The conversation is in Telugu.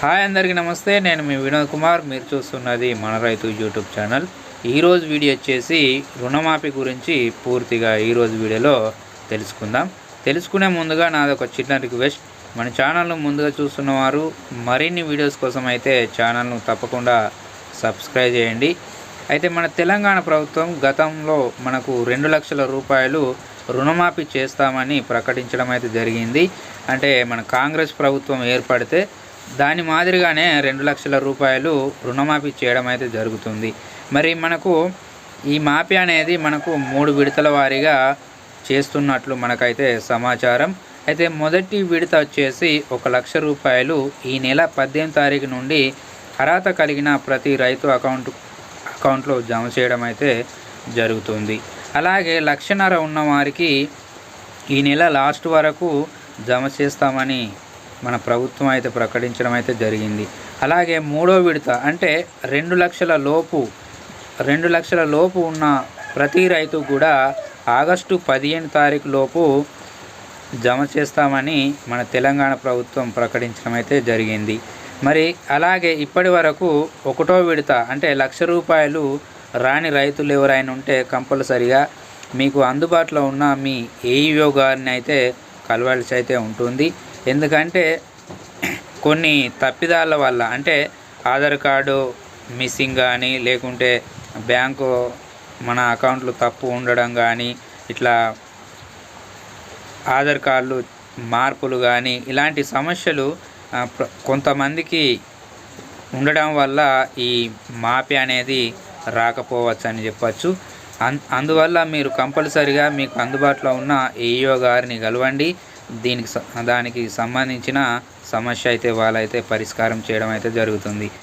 హాయ్ అందరికీ నమస్తే నేను మీ వినోద్ కుమార్ మీరు చూస్తున్నది మన రైతు యూట్యూబ్ ఛానల్. ఈరోజు వీడియో వచ్చేసి రుణమాఫీ గురించి పూర్తిగా ఈరోజు వీడియోలో తెలుసుకుందాం. తెలుసుకునే ముందుగా నాది ఒక చిన్న రిక్వెస్ట్. మన ఛానల్ను ముందుగా చూస్తున్న వారు మరిన్ని వీడియోస్ కోసం అయితే ఛానల్ను తప్పకుండా సబ్స్క్రైబ్ చేయండి. అయితే మన తెలంగాణ ప్రభుత్వం గతంలో మనకు రెండు లక్షల రూపాయలు రుణమాఫీ చేస్తామని ప్రకటించడం అయితే జరిగింది. అంటే మన కాంగ్రెస్ ప్రభుత్వం ఏర్పడితే దాని మాదిరిగానే రెండు లక్షల రూపాయలు రుణమాఫీ చేయడం అయితే జరుగుతుంది. మరి మనకు ఈ మాఫీ అనేది మనకు మూడు విడతల వారీగా చేస్తున్నట్లు మనకైతే సమాచారం. అయితే మొదటి విడత వచ్చేసి ఒక లక్ష రూపాయలు. ఈ నెల పద్దెనిమిది తారీఖు నుండి అర్హత కలిగిన ప్రతి రైతు అకౌంట్ అకౌంట్లో జమ చేయడం అయితే జరుగుతుంది. అలాగే లక్షన్నర ఉన్న వారికి ఈ నెల లాస్ట్ వరకు జమ చేస్తామని మన ప్రభుత్వం అయితే ప్రకటించడం అయితే జరిగింది. అలాగే మూడో విడత అంటే రెండు లక్షల లోపు రెండు లక్షల లోపు ఉన్న ప్రతి రైతు కూడా ఆగస్టు పదిహేను తారీఖు లోపు జమ చేస్తామని మన తెలంగాణ ప్రభుత్వం ప్రకటించడం అయితే జరిగింది. మరి అలాగే ఇప్పటి వరకు ఒకటో విడత అంటే లక్ష రూపాయలు రాని రైతులు ఎవరైనా ఉంటే కంపల్సరిగా మీకు అందుబాటులో ఉన్న మీ ఏఈఓ గారిని అయితే కలవాల్సి అయితే ఉంటుంది. ఎందుకంటే కొన్ని తప్పిదాల వల్ల అంటే ఆధార్ కార్డు మిస్సింగ్ కానీ లేకుంటే బ్యాంకు మన అకౌంట్లు తప్పు ఉండడం కానీ ఇట్లా ఆధార్ కార్డులు మార్పులు కానీ ఇలాంటి సమస్యలు కొంతమందికి ఉండడం వల్ల ఈ మాఫీ అనేది రాకపోవచ్చు అని చెప్పచ్చు. అన్ అందువల్ల మీరు కంపల్సరిగా మీకు అందుబాటులో ఉన్న ఏఈఓ గారిని కలవండి. దీనికి స- దానికి సంబంధించిన సమస్య అయితే వాళ్ళైతే పరిష్కారం చేయడం అయితే జరుగుతుంది.